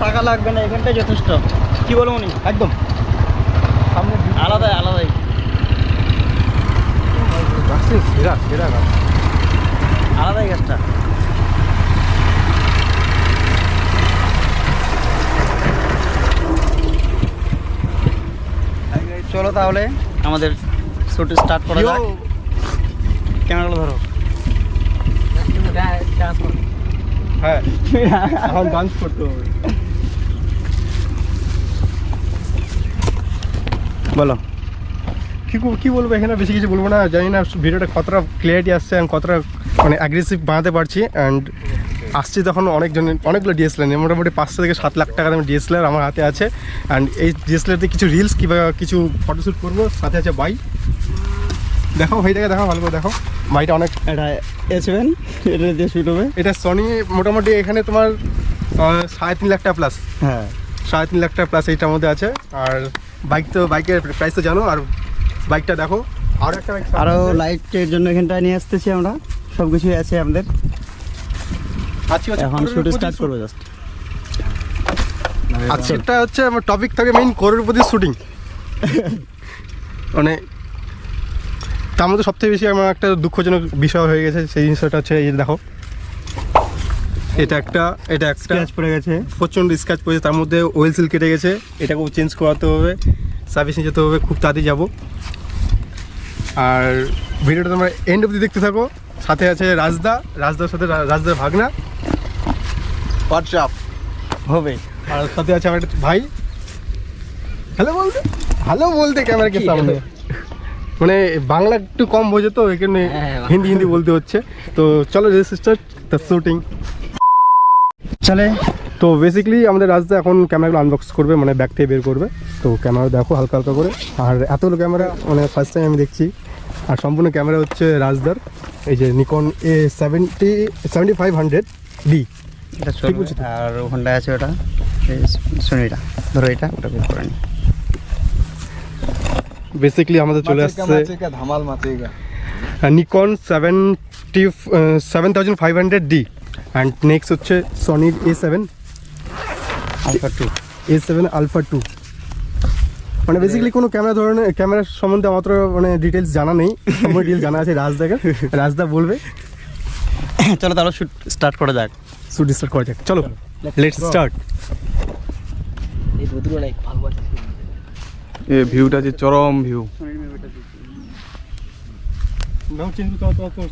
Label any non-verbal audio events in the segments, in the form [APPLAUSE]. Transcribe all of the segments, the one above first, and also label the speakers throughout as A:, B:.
A: লাগবে না এখানটাই যথেষ্ট। কি বলব উনি?
B: একদম। সামনে
A: আলাদাই আলাদাই।
B: সেরা সেরা গাছ।
A: আলাদাই গাছটা। চলো তাহলে। আমাদের শুট স্টার্ট করা যাক। ক্যামেরাগুলো ধরো।
B: হ্যাঁ। এখন ডান্স করতে হবে।
A: বলো।
B: কি কো- বলব এখানে? বেশি কিছু বলব না। জানি না ভিডিওটা কতটা ক্লিয়ারিটি আসছে অ্যান্ড কতটা মানে অ্যাগ্রেসিভ বানাতে পারছি অ্যান্ড আসছি তখন অনেকজন অনেকগুলো ডিএসএলআর নিয়ে। মোটামুটি পাঁচশো থেকে সাত লাখ টাকার আমি ডিএসএলআর আমার হাতে আছে। অ্যান্ড এই ডিএসএলআরতে কিছু রিলস কিংবা কিছু ফটোশ্যুট করব। সাথে আছে বাই দেখো ভাইটাকে দেখো ভালো করে দেখো বাইটা অনেক
A: এটা এ সেভেন এটা দিয়ে শুট হবে।
B: এটা সনি মোটামুটি এখানে তোমার সাড়ে তিন লাখ টাকা প্লাস
A: হ্যাঁ।
B: সাড়ে তিন লাখ টাকা প্লাস এইটার মধ্যে আছে। আর বাইক তো বাইকের প্রাইস তো জানো আর বাইকটা দেখো। আরও একটা বাইক
A: আরও লাইটের জন্য এখানটায় নিয়ে আসতেছি আমরা। সব কিছুই আছে আমাদের।
B: আজকে হচ্ছে
A: এখন শুট স্টার্ট। করব জাস্ট
B: আজকেরটা হচ্ছে আমার টপিক থাকে মেইন করোড়পতি শুটিং মানে তার মধ্যে সবথেকে বেশি আমার একটা দুঃখজনক বিষয় হয়ে গেছে সেই জিনিসটা হচ্ছে এই যে দেখো। এটা একটা এটা একটা
A: স্ক্র্যাচ পড়ে গেছে।
B: প্রচণ্ড স্ক্র্যাচ পড়েছে তার মধ্যে ওয়েল সিল কেটে গেছে। এটাকেও চেঞ্জ করাতে হবে সার্ভিসিং যেতে হবে খুব তাড়াতাড়ি যাব। আর ভিডিওটা তোমরা এন্ড অবধি দেখতে থাকো। সাথে আছে রাজদা রাজদার সাথে রা- রাজদার ভাগনা। হোয়াটসঅ্যাপ
A: হবে।
B: আর সাথে আছে আমার একটা ভাই। হ্যালো বলতে? হ্যালো বলতে ক্যামেরাকে
A: কি?
B: সামনে। মানে বাংলা একটু কম বোঝে তো এখানে
A: হ্যাঁ,
B: হিন্দি হিন্দি বলতে হচ্ছে। তো চলো রেজিস্টার দ্য শুটিং
A: চলে
B: তো বেসিক্যালি আমাদের রাজদা এখন ক্যামেরাগুলো আনবক্স করবে মানে ব্যাগ থেকে বের করবে। তো ক্যামেরা দেখো হালকা হালকা করে। আর এতগুলো ক্যামেরা মানে ফার্স্ট টাইম আমি দেখছি। আর সম্পূর্ণ ক্যামেরা হচ্ছে রাজদার এই যে Nikon A seventy
A: seventy
B: five hundred D
A: R ওখানটায় আছে ওটা। শুনিটা ধরো এটা ওটা বের করে নি।
B: বেসিক্যালি আমাদের চলে আসছে
C: ধামাল মাচেগা
B: Nikon seventy seven thousand five hundred D and next হচ্ছে সনির A seven
A: alpha two
B: A seven alpha two মানে বেসিক্যালি কোনো ক্যামেরা ধরনের ক্যামেরার সম্বন্ধে আমার তো মানে ডিটেলস জানা নেই। ডিটেলস জানা আছে রাজদাকে। রাজদা বলবে।
A: চলো তাহলে শুট স্টার্ট করা যাক।
B: শুট স্টার্ট করা যাক। চলো। লেটস স্টার্ট
C: এ ভিউটা যে চরম ভিউ
B: নাও চেঞ্জ করতে তোমার তোমার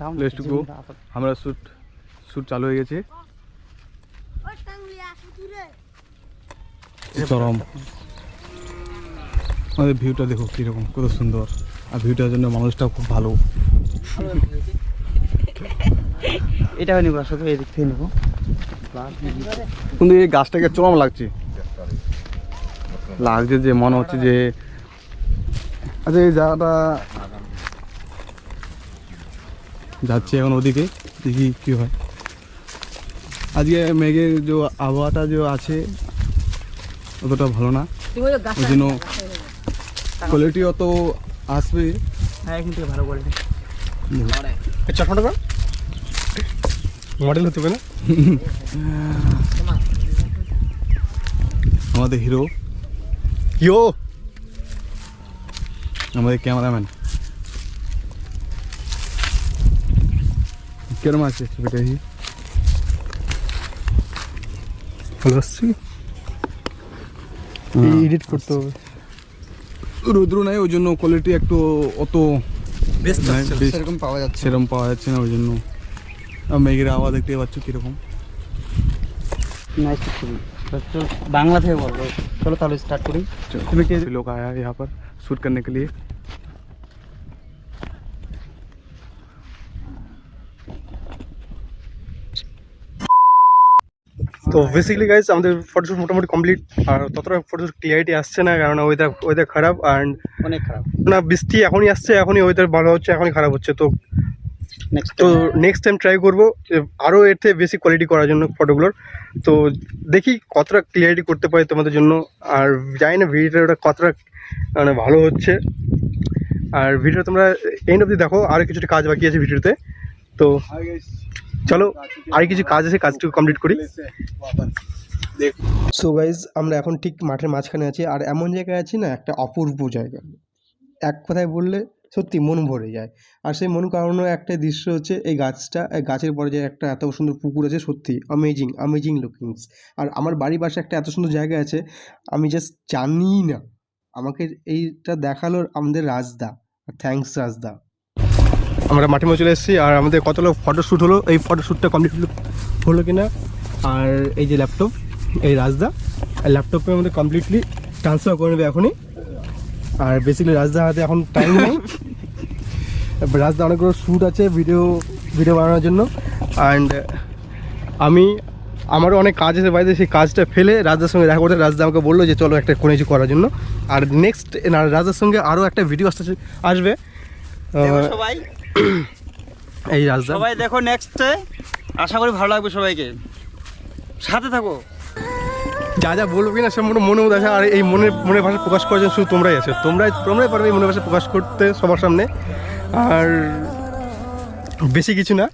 B: না
C: Let's go. আমরা শ্যুট শ্যুট চালু হয়ে গেছে। চরম। আমাদের ভিউটা দেখো কীরকম কত সুন্দর। আর ভিউটার জন্য মানুষটাও খুব ভালো।
A: এটাও নিবো আসলে এদিক থেকে নিবো।
C: কিন্তু এই গাছটাকে চরম লাগছে। লাগছে যে মনে হচ্ছে যে আচ্ছা এই জায়গাটা যাচ্ছে এখন ওদিকে দেখি কি হয়। আজকে মেঘের যে আবহাওয়াটা যে আছে অতটা ভালো না। ওই জন্য কোয়ালিটি অত আসবে।
A: হ্যাঁ এখান ভালো কোয়ালিটি
B: চশমাটা মডেল হতে পারে না?
C: আমাদের হিরো
B: ইয়ো
C: আমাদের cameraman কেরম আছে ছবিটা দেখি
B: ভালো আসছি এডিট করতে হবে
C: রৌদ্র নাই ওই জন্য কোয়ালিটি একটু অত
B: বেস্ট
C: নাই, বেশ
A: সেরকম পাওয়া যাচ্ছে
C: সেরকম পাওয়া যাচ্ছে না ওই জন্য আর মেঘের আওয়াজ দেখতে পাচ্ছ কিরকম
A: নাইস ছবি তো চলো, বাংলা থেকে বলবো চলো তাহলে স্টার্ট করি তুমি কি
C: लोग आया है यहाँ पर शूट करने के लिए
B: তো বেসিক্যালি গাইজ আমাদের ফটোশুট মোটামুটি কমপ্লিট আর ততটা ফটোশুট ক্লিয়ারিটি আসছে না কারণ ওয়েদার ওয়েদার খারাপ অ্যান্ড
A: অনেক খারাপ।
B: না বৃষ্টি এখনই আসছে এখনই ওয়েদার ভালো হচ্ছে এখনই খারাপ হচ্ছে তো
A: নেক্সট
B: তো নেক্সট টাইম ট্রাই করব আরও এর থেকে বেশি কোয়ালিটি করার জন্য ফটোগুলোর তো দেখি কতটা ক্লিয়ারিটি করতে পারি তোমাদের জন্য আর জানি না ভিডিওটা কতটা মানে ভালো হচ্ছে। আর ভিডিও তোমরা এন্ড অবধি দেখো আরও কিছুটা কাজ বাকি আছে ভিডিওতে তো চলো, আর কিছু কাজ আছে, কাজটুকু কমপ্লিট করি। সো গাইজ আমরা এখন ঠিক মাঠের মাঝখানে আছি, আর এমন জায়গায় আছি না, একটা অপূর্ব জায়গা। এক কথায় বললে সত্যি মন ভরে যায়। আর সেই মন কারণে একটা দৃশ্য হচ্ছে, এই গাছটা, এই গাছের পরে যে একটা এত সুন্দর পুকুর আছে, সত্যি অ্যামেজিং অ্যামেজিং লুকিংস আর আমার বাড়ির পাশে একটা এত সুন্দর জায়গা আছে, আমি জাস্ট জানি না। আমাকে এইটা দেখাল আমাদের রাজদা থ্যাঙ্কস রাজদা। আমরা মাঠে মধ্যে চলে এসেছি আর আমাদের কত লোক ফটোশ্যুট হলো এই ফটোশ্যুটটা কমপ্লিট হলো কিনা? আর এই যে ল্যাপটপ এই রাজদা এই ল্যাপটপে আমাদের কমপ্লিটলি ট্রান্সফার করে নেবে এখনই। আর বেসিক্যালি রাজদা হাতে এখন টাইম নেই। রাজদা অনেকগুলো শ্যুট আছে ভিডিও ভিডিও বানানোর জন্য। অ্যান্ড আমি আমারও অনেক কাজ আছে বাড়িতে সেই কাজটা ফেলে রাজদার সঙ্গে দেখা করতে রাজদা আমাকে বলল যে চলো একটা কোনো কিছু করার জন্য। আর নেক্সট না রাজদার সঙ্গে আরও একটা ভিডিও আসতে আসবে।
A: সবাই। [COUGHS]
B: এই রাজদা
A: সবাই দেখো নেক্সটে আশা করি ভালো লাগবে সবাইকে। সাথে থাকো।
B: যা যা বলব কিনা সে মনে মনে আছে আর এই মনের মনের ভাষা প্রকাশ করার জন্য শুধু তোমরাই আছো। তোমরাই তোমরাই পারবে এই মনের ভাষা প্রকাশ করতে সবার সামনে। আর বেশি কিছু না।